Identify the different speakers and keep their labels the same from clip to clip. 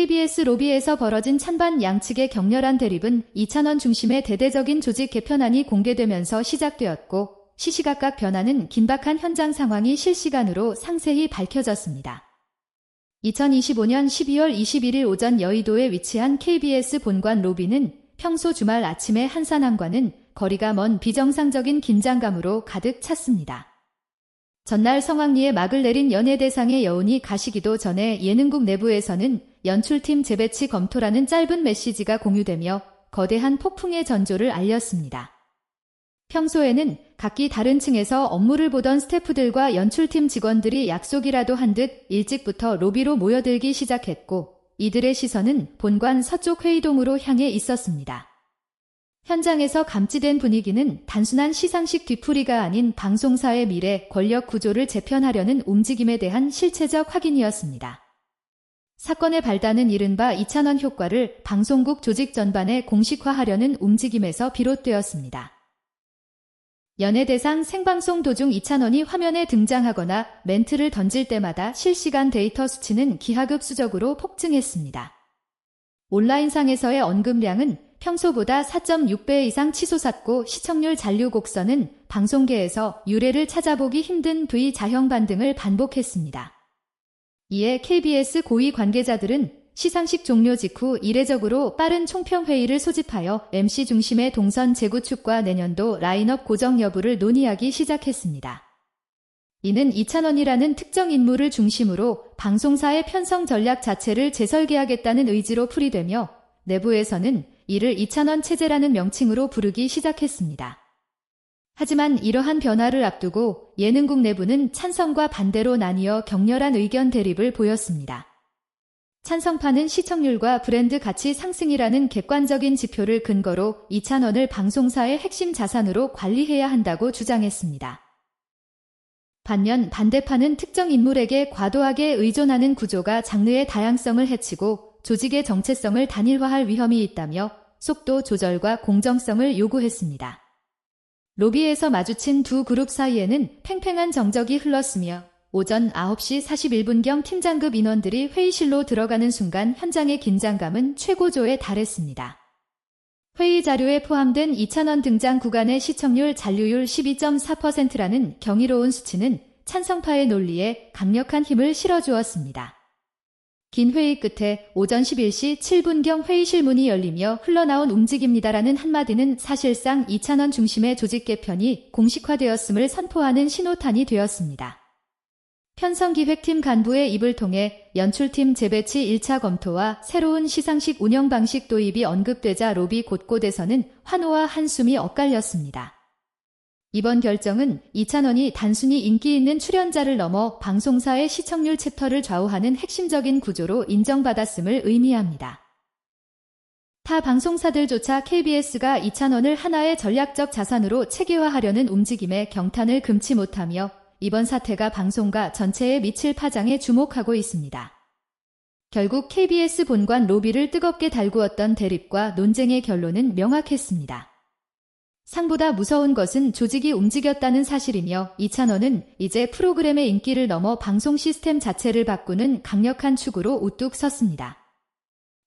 Speaker 1: KBS 로비에서 벌어진 찬반 양측의 격렬한 대립은 이찬원 중심의 대대적인 조직 개편안이 공개되면서 시작되었고 시시각각 변하는 긴박한 현장 상황이 실시간으로 상세히 밝혀졌습니다. 2025년 12월 21일 오전 여의도에 위치한 KBS 본관 로비는 평소 주말 아침의 한산함과는 거리가 먼 비정상적인 긴장감으로 가득 찼습니다. 전날 성황리에 막을 내린 연예대상의 여운이 가시기도 전에 예능국 내부에서는 연출팀 재배치 검토라는 짧은 메시지가 공유되며 거대한 폭풍의 전조를 알렸습니다. 평소에는 각기 다른 층에서 업무를 보던 스태프들과 연출팀 직원들이 약속이라도 한 듯 일찍부터 로비로 모여들기 시작했고 이들의 시선은 본관 서쪽 회의동으로 향해 있었습니다. 현장에서 감지된 분위기는 단순한 시상식 뒤풀이가 아닌 방송사의 미래 권력 구조를 재편하려는 움직임에 대한 실체적 확인이었습니다. 사건의 발단은 이른바 이찬원 효과를 방송국 조직 전반에 공식화하려는 움직임에서 비롯되었습니다. 연예대상 생방송 도중 이찬원이 화면에 등장하거나 멘트를 던질 때마다 실시간 데이터 수치는 기하급수적으로 폭증했습니다. 온라인상에서의 언급량은 평소보다 4.6배 이상 치솟았고 시청률 잔류 곡선은 방송계에서 유례를 찾아보기 힘든 V 자형 반등을 반복했습니다. 이에 KBS 고위 관계자들은 시상식 종료 직후 이례적으로 빠른 총평회의를 소집하여 MC 중심의 동선 재구축과 내년도 라인업 고정 여부를 논의하기 시작했습니다. 이는 이찬원이라는 특정 인물을 중심으로 방송사의 편성 전략 자체를 재설계하겠다는 의지로 풀이되며 내부에서는 이를 이찬원 체제라는 명칭으로 부르기 시작했습니다. 하지만 이러한 변화를 앞두고 예능국 내부는 찬성과 반대로 나뉘어 격렬한 의견 대립을 보였습니다. 찬성파는 시청률과 브랜드 가치 상승이라는 객관적인 지표를 근거로 이 찬원을 방송사의 핵심 자산으로 관리해야 한다고 주장했습니다. 반면 반대파는 특정 인물에게 과도하게 의존하는 구조가 장르의 다양성을 해치고 조직의 정체성을 단일화할 위험이 있다며 속도 조절과 공정성을 요구했습니다. 로비에서 마주친 두 그룹 사이에는 팽팽한 정적이 흘렀으며 오전 9시 41분경 팀장급 인원들이 회의실로 들어가는 순간 현장의 긴장감은 최고조에 달했습니다. 회의 자료에 포함된 2,000원 등장 구간의 시청률 잔류율 12.4%라는 경이로운 수치는 찬성파의 논리에 강력한 힘을 실어주었습니다. 긴 회의 끝에 오전 11시 7분경 회의실 문이 열리며 흘러나온 움직입니다라는 한마디는 사실상 2,000원 중심의 조직 개편이 공식화되었음을 선포하는 신호탄이 되었습니다. 편성기획팀 간부의 입을 통해 연출팀 재배치 1차 검토와 새로운 시상식 운영 방식 도입이 언급되자 로비 곳곳에서는 환호와 한숨이 엇갈렸습니다. 이번 결정은 이찬원이 단순히 인기 있는 출연자를 넘어 방송사의 시청률 챕터를 좌우하는 핵심적인 구조로 인정받았음을 의미합니다. 타 방송사들조차 KBS가 이찬원을 하나의 전략적 자산으로 체계화하려는 움직임에 경탄을 금치 못하며 이번 사태가 방송가 전체에 미칠 파장에 주목하고 있습니다. 결국 KBS 본관 로비를 뜨겁게 달구었던 대립과 논쟁의 결론은 명확했습니다. 상보다 무서운 것은 조직이 움직였다는 사실이며 이찬원은 이제 프로그램의 인기를 넘어 방송 시스템 자체를 바꾸는 강력한 축으로 우뚝 섰습니다.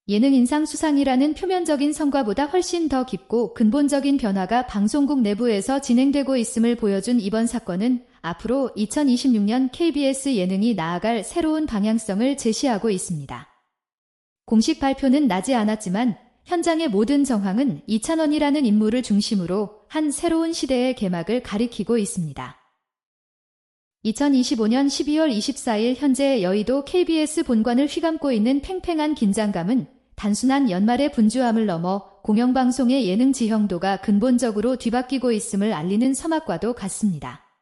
Speaker 1: 예능 인상 수상이라는 표면적인 성과보다 훨씬 더 깊고 근본적인 변화가 방송국 내부에서 진행되고 있음을 보여준 이번 사건은 앞으로 2026년 KBS 예능이 나아갈 새로운 방향성을 제시하고 있습니다. 공식 발표는 나지 않았지만 현장의 모든 정황은 이찬원이라는 인물을 중심으로 한 새로운 시대의 개막을 가리키고 있습니다. 2025년 12월 24일 현재 여의도 KBS 본관을 휘감고 있는 팽팽한 긴장감은 단순한 연말의 분주함을 넘어 공영방송의 예능 지형도가 근본적으로 뒤바뀌고 있음을 알리는 서막과도 같습니다.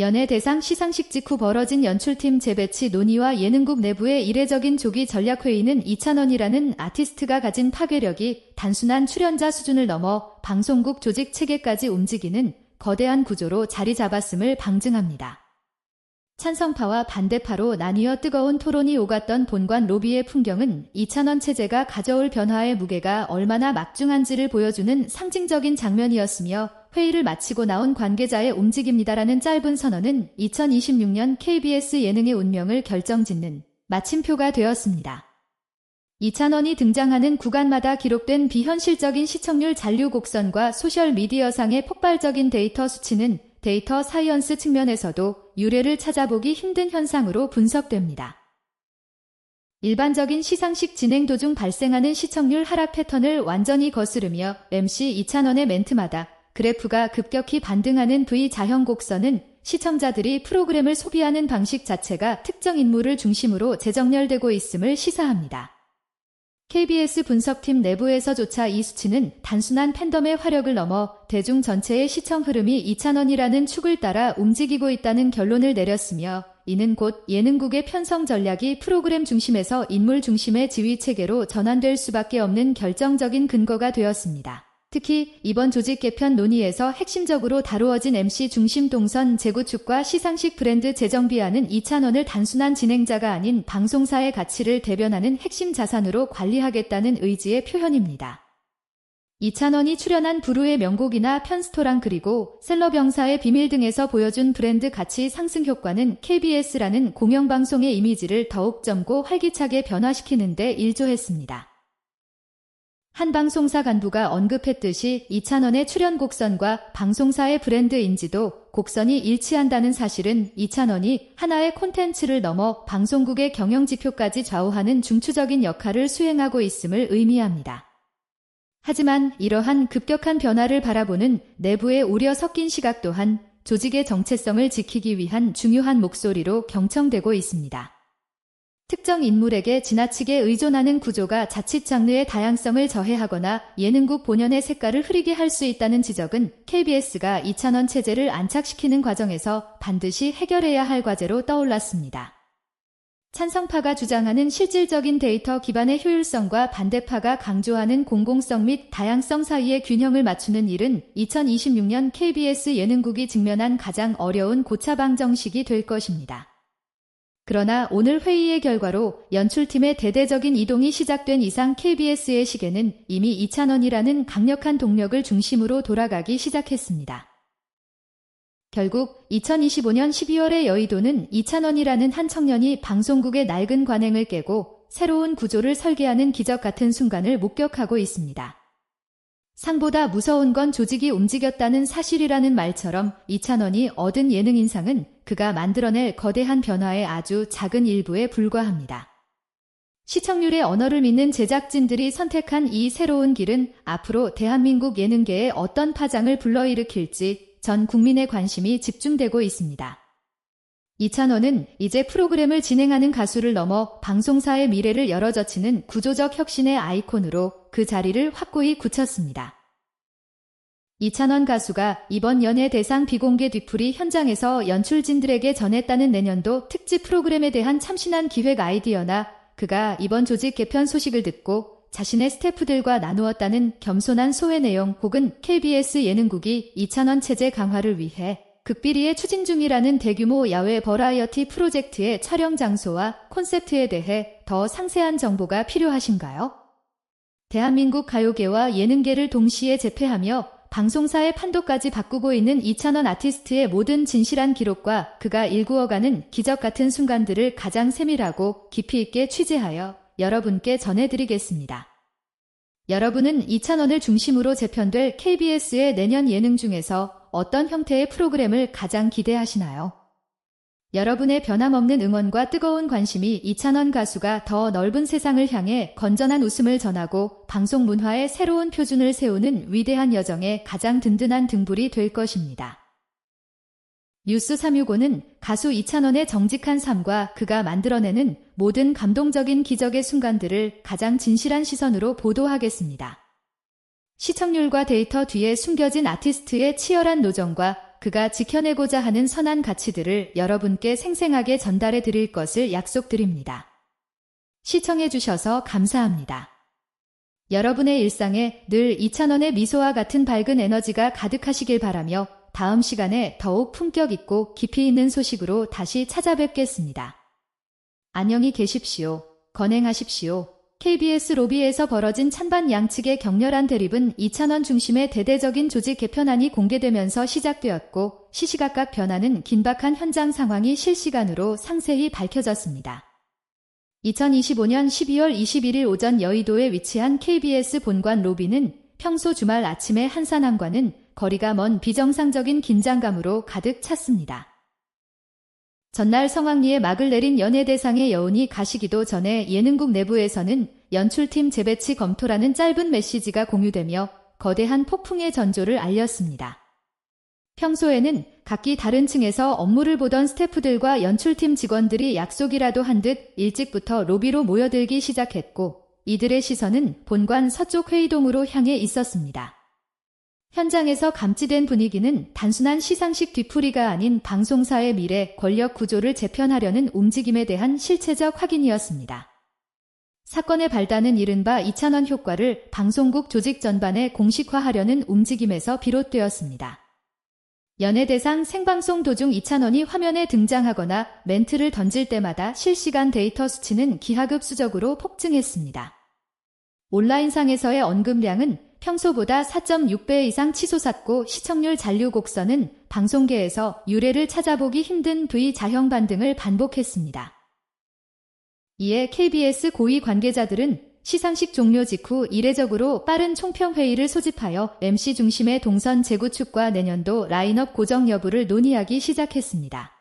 Speaker 1: 연예 대상 시상식 직후 벌어진 연출팀 재배치 논의와 예능국 내부의 이례적인 조기 전략회의는 이찬원이라는 아티스트가 가진 파괴력이 단순한 출연자 수준을 넘어 방송국 조직 체계까지 움직이는 거대한 구조로 자리 잡았음을 방증합니다. 찬성파와 반대파로 나뉘어 뜨거운 토론이 오갔던 본관 로비의 풍경은 이찬원 체제가 가져올 변화의 무게가 얼마나 막중한지를 보여주는 상징적인 장면이었으며 회의를 마치고 나온 관계자의 움직입니다라는 짧은 선언은 2026년 KBS 예능의 운명을 결정짓는 마침표가 되었습니다. 이찬원이 등장하는 구간마다 기록된 비현실적인 시청률 잔류 곡선과 소셜미디어상의 폭발적인 데이터 수치는 데이터 사이언스 측면에서도 유래를 찾아보기 힘든 현상으로 분석됩니다. 일반적인 시상식 진행 도중 발생하는 시청률 하락 패턴을 완전히 거스르며 MC 이찬원의 멘트마다 그래프가 급격히 반등하는 V 자형 곡선은 시청자들이 프로그램을 소비하는 방식 자체가 특정 인물을 중심으로 재정렬되고 있음을 시사합니다. KBS 분석팀 내부에서조차 이 수치는 단순한 팬덤의 화력을 넘어 대중 전체의 시청 흐름이 이찬원이라는 축을 따라 움직이고 있다는 결론을 내렸으며 이는 곧 예능국의 편성 전략이 프로그램 중심에서 인물 중심의 지휘 체계로 전환될 수밖에 없는 결정적인 근거가 되었습니다. 특히 이번 조직 개편 논의에서 핵심적으로 다루어진 MC 중심 동선 재구축과 시상식 브랜드 재정비하는 이찬원을 단순한 진행자가 아닌 방송사의 가치를 대변하는 핵심 자산으로 관리하겠다는 의지의 표현입니다. 이찬원이 출연한 부르의 명곡이나 편스토랑 그리고 셀럽영사의 비밀 등에서 보여준 브랜드 가치 상승 효과는 KBS라는 공영방송의 이미지를 더욱 젊고 활기차게 변화시키는 데 일조했습니다. 한 방송사 간부가 언급했듯이 이찬원의 출연 곡선과 방송사의 브랜드 인지도 곡선이 일치한다는 사실은 이찬원이 하나의 콘텐츠를 넘어 방송국의 경영 지표까지 좌우하는 중추적인 역할을 수행하고 있음을 의미합니다. 하지만 이러한 급격한 변화를 바라보는 내부의 우려 섞인 시각 또한 조직의 정체성을 지키기 위한 중요한 목소리로 경청되고 있습니다. 특정 인물에게 지나치게 의존하는 구조가 자칫 장르의 다양성을 저해하거나 예능국 본연의 색깔을 흐리게 할 수 있다는 지적은 KBS가 이찬원 체제를 안착시키는 과정에서 반드시 해결해야 할 과제로 떠올랐습니다. 찬성파가 주장하는 실질적인 데이터 기반의 효율성과 반대파가 강조하는 공공성 및 다양성 사이의 균형을 맞추는 일은 2026년 KBS 예능국이 직면한 가장 어려운 고차 방 정식이 될 것입니다. 그러나 오늘 회의의 결과로 연출팀의 대대적인 이동이 시작된 이상 KBS의 시계는 이미 2찬원이라는 강력한 동력을 중심으로 돌아가기 시작했습니다. 결국 2025년 12월의 여의도는 2찬원이라는 한 청년이 방송국의 낡은 관행을 깨고 새로운 구조를 설계하는 기적 같은 순간을 목격하고 있습니다. 상보다 무서운 건 조직이 움직였다는 사실이라는 말처럼 이찬원이 얻은 예능 인상은 그가 만들어낼 거대한 변화의 아주 작은 일부에 불과합니다. 시청률의 언어를 믿는 제작진들이 선택한 이 새로운 길은 앞으로 대한민국 예능계에 어떤 파장을 불러일으킬지 전 국민의 관심이 집중되고 있습니다. 이찬원은 이제 프로그램을 진행하는 가수를 넘어 방송사의 미래를 열어젖히는 구조적 혁신의 아이콘으로 그 자리를 확고히 굳혔습니다. 이찬원 가수가 이번 연예 대상 비공개 뒤풀이 현장에서 연출진들에게 전했다는 내년도 특집 프로그램에 대한 참신한 기획 아이디어나 그가 이번 조직 개편 소식을 듣고 자신의 스태프들과 나누었다는 겸손한 소회 내용 혹은 KBS 예능국이 이찬원 체제 강화를 위해 극비리에 추진 중이라는 대규모 야외 버라이어티 프로젝트의 촬영 장소와 콘셉트에 대해 더 상세한 정보가 필요하신가요? 대한민국 가요계와 예능계를 동시에 재패하며 방송사의 판도까지 바꾸고 있는 이찬원 아티스트의 모든 진실한 기록과 그가 일구어가는 기적 같은 순간들을 가장 세밀하고 깊이 있게 취재하여 여러분께 전해드리겠습니다. 여러분은 이찬원을 중심으로 재편될 KBS의 내년 예능 중에서 어떤 형태의 프로그램을 가장 기대하시나요? 여러분의 변함없는 응원과 뜨거운 관심이 이찬원 가수가 더 넓은 세상을 향해 건전한 웃음을 전하고 방송 문화의 새로운 표준을 세우는 위대한 여정의 가장 든든한 등불이 될 것입니다. 뉴스 365는 가수 이찬원의 정직한 삶과 그가 만들어내는 모든 감동적인 기적의 순간들을 가장 진실한 시선으로 보도하겠습니다. 시청률과 데이터 뒤에 숨겨진 아티스트의 치열한 노정과 그가 지켜내고자 하는 선한 가치들을 여러분께 생생하게 전달해 드릴 것을 약속드립니다. 시청해 주셔서 감사합니다. 여러분의 일상에 늘 2,000원의 미소와 같은 밝은 에너지가 가득하시길 바라며 다음 시간에 더욱 품격 있고 깊이 있는 소식으로 다시 찾아뵙겠습니다. 안녕히 계십시오. 건행하십시오. KBS 로비에서 벌어진 찬반 양측의 격렬한 대립은 2찬원 중심의 대대적인 조직 개편안이 공개되면서 시작되었고 시시각각 변하는 긴박한 현장 상황이 실시간으로 상세히 밝혀졌습니다. 2025년 12월 21일 오전 여의도에 위치한 KBS 본관 로비는 평소 주말 아침의 한산함과는 거리가 먼 비정상적인 긴장감으로 가득 찼습니다. 전날 성황리에 막을 내린 연예대상의 여운이 가시기도 전에 예능국 내부에서는 연출팀 재배치 검토라는 짧은 메시지가 공유되며 거대한 폭풍의 전조를 알렸습니다. 평소에는 각기 다른 층에서 업무를 보던 스태프들과 연출팀 직원들이 약속이라도 한 듯 일찍부터 로비로 모여들기 시작했고 이들의 시선은 본관 서쪽 회의동으로 향해 있었습니다. 현장에서 감지된 분위기는 단순한 시상식 뒤풀이가 아닌 방송사의 미래 권력 구조를 재편하려는 움직임에 대한 실체적 확인이었습니다. 사건의 발단은 이른바 2차원 효과를 방송국 조직 전반에 공식화하려는 움직임에서 비롯되었습니다. 연예대상 생방송 도중 2차원이 화면에 등장하거나 멘트를 던질 때마다 실시간 데이터 수치는 기하급수적으로 폭증했습니다. 온라인상에서의 언급량은 평소보다 4.6배 이상 치솟았고 시청률 잔류 곡선은 방송계에서 유례를 찾아보기 힘든 V 자형 반등을 반복했습니다. 이에 KBS 고위 관계자들은 시상식 종료 직후 이례적으로 빠른 총평회의를 소집하여 MC 중심의 동선 재구축과 내년도 라인업 고정 여부를 논의하기 시작했습니다.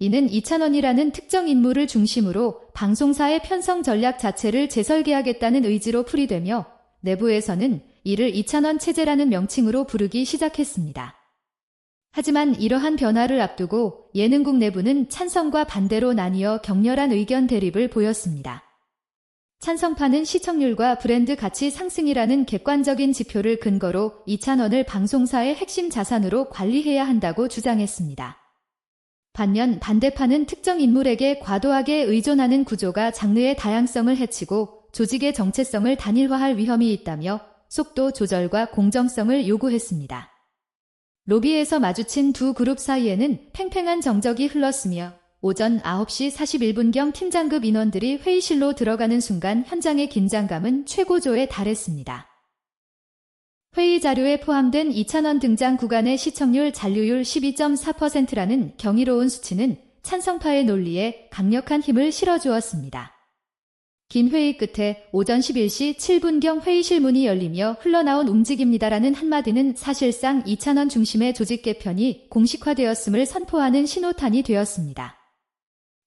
Speaker 1: 이는 이찬원이라는 특정 인물을 중심으로 방송사의 편성 전략 자체를 재설계하겠다는 의지로 풀이되며 내부에서는 이를 이찬원 체제라는 명칭으로 부르기 시작했습니다. 하지만 이러한 변화를 앞두고 예능국 내부는 찬성과 반대로 나뉘어 격렬한 의견 대립을 보였습니다. 찬성파는 시청률과 브랜드 가치 상승이라는 객관적인 지표를 근거로 이찬원을 방송사의 핵심 자산으로 관리해야 한다고 주장했습니다. 반면 반대파는 특정 인물에게 과도하게 의존하는 구조가 장르의 다양성을 해치고 조직의 정체성을 단일화할 위험이 있다며 속도 조절과 공정성을 요구했습니다. 로비에서 마주친 두 그룹 사이에는 팽팽한 정적이 흘렀으며 오전 9시 41분경 팀장급 인원들이 회의실로 들어가는 순간 현장의 긴장감은 최고조에 달했습니다. 회의 자료에 포함된 2,000원 등장 구간의 시청률 잔류율 12.4%라는 경이로운 수치는 찬성파의 논리에 강력한 힘을 실어주었습니다. 긴 회의 끝에 오전 11시 7분경 회의실 문이 열리며 흘러나온 움직입니다라는 한마디는 사실상 2,000원 중심의 조직 개편이 공식화되었음을 선포하는 신호탄이 되었습니다.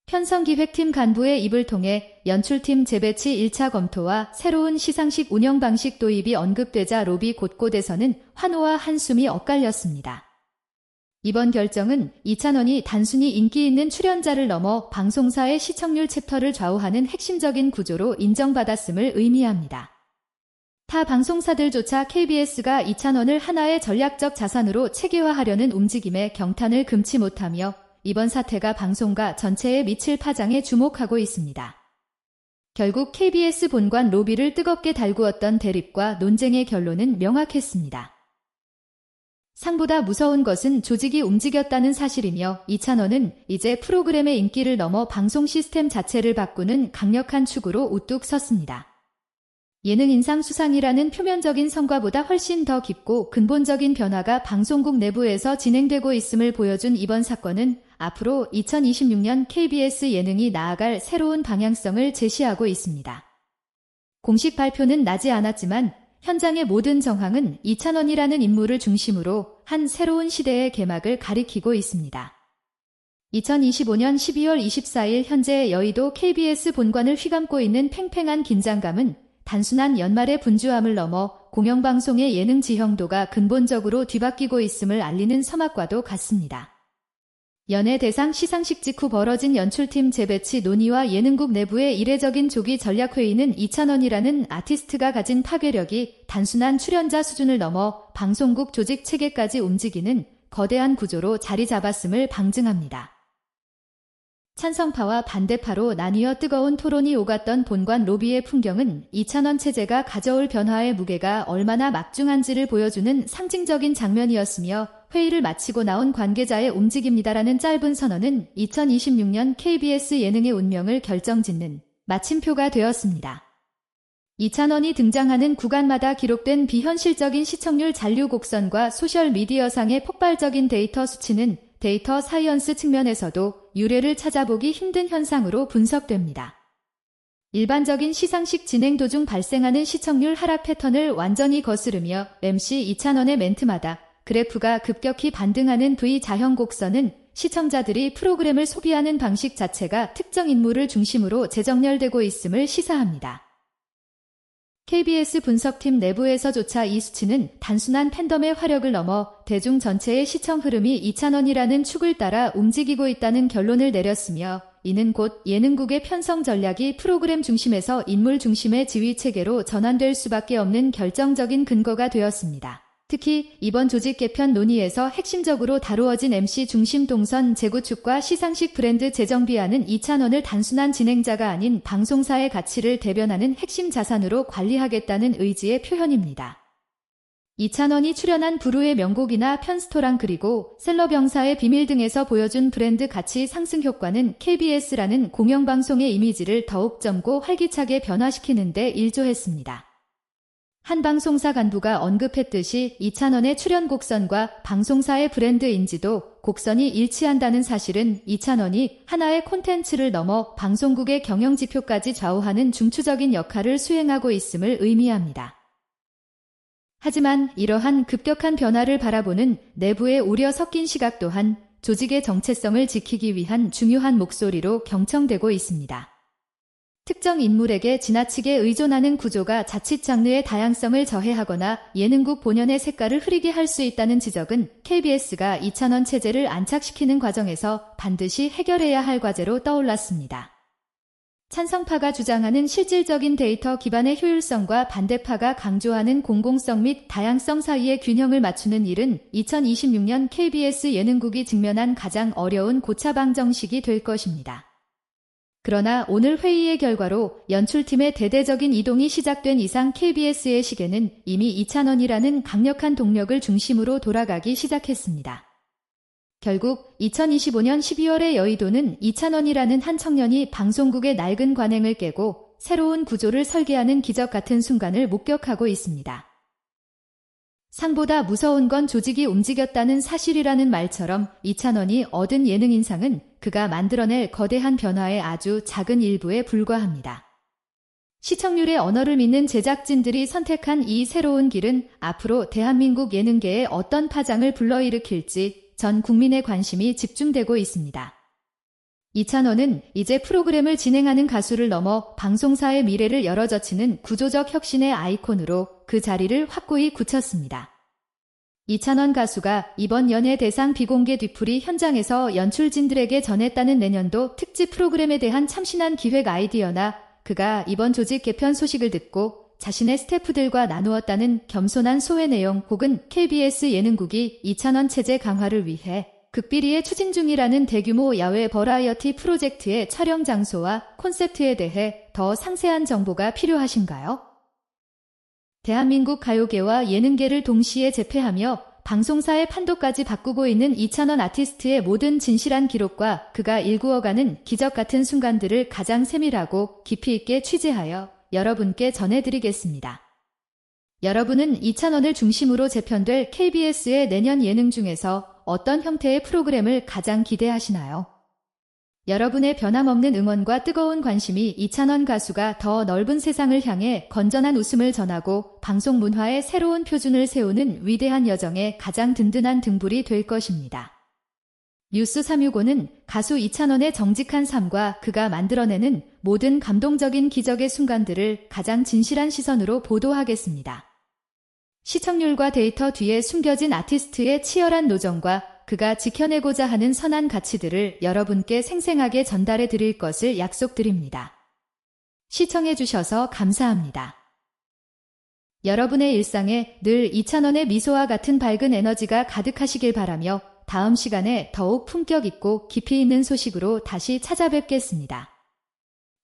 Speaker 1: 편성기획팀 간부의 입을 통해 연출팀 재배치 1차 검토와 새로운 시상식 운영 방식 도입이 언급되자 로비 곳곳에서는 환호와 한숨이 엇갈렸습니다. 이번 결정은 이찬원이 단순히 인기 있는 출연자를 넘어 방송사의 시청률 챕터를 좌우하는 핵심적인 구조로 인정받았음을 의미합니다. 타 방송사들조차 KBS가 이찬원을 하나의 전략적 자산으로 체계화하려는 움직임에 경탄을 금치 못하며 이번 사태가 방송가 전체에 미칠 파장에 주목하고 있습니다. 결국 KBS 본관 로비를 뜨겁게 달구었던 대립과 논쟁의 결론은 명확했습니다. 상보다 무서운 것은 조직이 움직였다는 사실이며 이찬원은 이제 프로그램의 인기를 넘어 방송 시스템 자체를 바꾸는 강력한 축으로 우뚝 섰습니다. 예능 인상 수상이라는 표면적인 성과보다 훨씬 더 깊고 근본적인 변화가 방송국 내부에서 진행되고 있음을 보여준 이번 사건은 앞으로 2026년 KBS 예능이 나아갈 새로운 방향성을 제시하고 있습니다. 공식 발표는 나지 않았지만 현장의 모든 정황은 이찬원이라는 인물을 중심으로 한 새로운 시대의 개막을 가리키고 있습니다. 2025년 12월 24일 현재 여의도 KBS 본관을 휘감고 있는 팽팽한 긴장감은 단순한 연말의 분주함을 넘어 공영방송의 예능 지형도가 근본적으로 뒤바뀌고 있음을 알리는 서막과도 같습니다. 연예 대상 시상식 직후 벌어진 연출팀 재배치 논의와 예능국 내부의 이례적인 조기 전략회의는 이찬원이라는 아티스트가 가진 파괴력이 단순한 출연자 수준을 넘어 방송국 조직 체계까지 움직이는 거대한 구조로 자리 잡았음을 방증합니다. 찬성파와 반대파로 나뉘어 뜨거운 토론이 오갔던 본관 로비의 풍경은 이찬원 체제가 가져올 변화의 무게가 얼마나 막중한지를 보여주는 상징적인 장면이었으며 회의를 마치고 나온 관계자의 움직입니다라는 짧은 선언은 2026년 KBS 예능의 운명을 결정짓는 마침표가 되었습니다. 이찬원이 등장하는 구간마다 기록된 비현실적인 시청률 잔류 곡선과 소셜미디어상의 폭발적인 데이터 수치는 데이터 사이언스 측면에서도 유례를 찾아보기 힘든 현상으로 분석됩니다. 일반적인 시상식 진행 도중 발생하는 시청률 하락 패턴을 완전히 거스르며 MC 이찬원의 멘트마다 그래프가 급격히 반등하는 V 자형 곡선은 시청자들이 프로그램을 소비하는 방식 자체가 특정 인물을 중심으로 재정렬되고 있음을 시사합니다. KBS 분석팀 내부에서조차 이 수치는 단순한 팬덤의 화력을 넘어 대중 전체의 시청 흐름이 이찬원이라는 축을 따라 움직이고 있다는 결론을 내렸으며 이는 곧 예능국의 편성 전략이 프로그램 중심에서 인물 중심의 지휘 체계로 전환될 수밖에 없는 결정적인 근거가 되었습니다. 특히 이번 조직 개편 논의에서 핵심적으로 다루어진 MC 중심 동선 재구축과 시상식 브랜드 재정비하는 이찬원을 단순한 진행자가 아닌 방송사의 가치를 대변하는 핵심 자산으로 관리하겠다는 의지의 표현입니다. 이찬원이 출연한 부루의 명곡이나 편스토랑 그리고 셀러병사의 비밀 등에서 보여준 브랜드 가치 상승 효과는 KBS라는 공영방송의 이미지를 더욱 젊고 활기차게 변화시키는 데 일조했습니다. 한 방송사 간부가 언급했듯이 이찬원의 출연 곡선과 방송사의 브랜드 인지도 곡선이 일치한다는 사실은 이찬원이 하나의 콘텐츠를 넘어 방송국의 경영 지표까지 좌우하는 중추적인 역할을 수행하고 있음을 의미합니다. 하지만 이러한 급격한 변화를 바라보는 내부의 우려 섞인 시각 또한 조직의 정체성을 지키기 위한 중요한 목소리로 경청되고 있습니다. 특정 인물에게 지나치게 의존하는 구조가 자칫 장르의 다양성을 저해하거나 예능국 본연의 색깔을 흐리게 할 수 있다는 지적은 KBS가 2,000원 체제를 안착시키는 과정에서 반드시 해결해야 할 과제로 떠올랐습니다. 찬성파가 주장하는 실질적인 데이터 기반의 효율성과 반대파가 강조하는 공공성 및 다양성 사이의 균형을 맞추는 일은 2026년 KBS 예능국이 직면한 가장 어려운 고차 방 정식이 될 것입니다. 그러나 오늘 회의의 결과로 연출팀의 대대적인 이동이 시작된 이상 KBS의 시계는 이미 2차원이라는 강력한 동력을 중심으로 돌아가기 시작했습니다. 결국 2025년 12월의 여의도는 이찬원이라는 한 청년이 방송국의 낡은 관행을 깨고 새로운 구조를 설계하는 기적 같은 순간을 목격하고 있습니다. 상보다 무서운 건 조직이 움직였다는 사실이라는 말처럼 이찬원이 얻은 예능 인상은 그가 만들어낼 거대한 변화의 아주 작은 일부에 불과합니다. 시청률의 언어를 믿는 제작진들이 선택한 이 새로운 길은 앞으로 대한민국 예능계에 어떤 파장을 불러일으킬지 전 국민의 관심이 집중되고 있습니다. 이찬원은 이제 프로그램을 진행하는 가수를 넘어 방송사의 미래를 열어젖히는 구조적 혁신의 아이콘으로 그 자리를 확고히 굳혔습니다. 이찬원 가수가 이번 연예 대상 비공개 뒤풀이 현장에서 연출진들에게 전했다는 내년도 특집 프로그램에 대한 참신한 기획 아이디어나 그가 이번 조직 개편 소식을 듣고 자신의 스태프들과 나누었다는 겸손한 소회 내용 혹은 KBS 예능국이 2,000원 체제 강화를 위해 극비리에 추진 중이라는 대규모 야외 버라이어티 프로젝트의 촬영 장소와 콘셉트에 대해 더 상세한 정보가 필요하신가요? 대한민국 가요계와 예능계를 동시에 재패하며 방송사의 판도까지 바꾸고 있는 2,000원 아티스트의 모든 진실한 기록과 그가 일구어가는 기적 같은 순간들을 가장 세밀하고 깊이 있게 취재하여 여러분께 전해드리겠습니다. 여러분은 2,000원을 중심으로 재편될 KBS의 내년 예능 중에서 어떤 형태의 프로그램을 가장 기대하시나요? 여러분의 변함없는 응원과 뜨거운 관심이 2,000원 가수가 더 넓은 세상을 향해 건전한 웃음을 전하고 방송 문화의 새로운 표준을 세우는 위대한 여정의 가장 든든한 등불이 될 것입니다. 뉴스 365는 가수 이찬원의 정직한 삶과 그가 만들어내는 모든 감동적인 기적의 순간들을 가장 진실한 시선으로 보도하겠습니다. 시청률과 데이터 뒤에 숨겨진 아티스트의 치열한 노정과 그가 지켜내고자 하는 선한 가치들을 여러분께 생생하게 전달해 드릴 것을 약속드립니다. 시청해 주셔서 감사합니다. 여러분의 일상에 늘 이찬원의 미소와 같은 밝은 에너지가 가득하시길 바라며 다음 시간에 더욱 품격 있고 깊이 있는 소식으로 다시 찾아뵙겠습니다.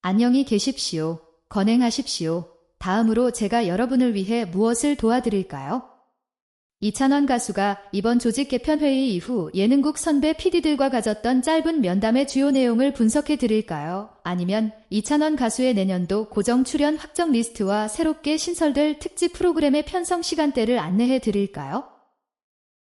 Speaker 1: 안녕히 계십시오. 건행하십시오. 다음으로 제가 여러분을 위해 무엇을 도와드릴까요? 이찬원 가수가 이번 조직 개편 회의 이후 예능국 선배 PD들과 가졌던 짧은 면담의 주요 내용을 분석해 드릴까요? 아니면 이찬원 가수의 내년도 고정 출연 확정 리스트와 새롭게 신설될 특집 프로그램의 편성 시간대를 안내해 드릴까요?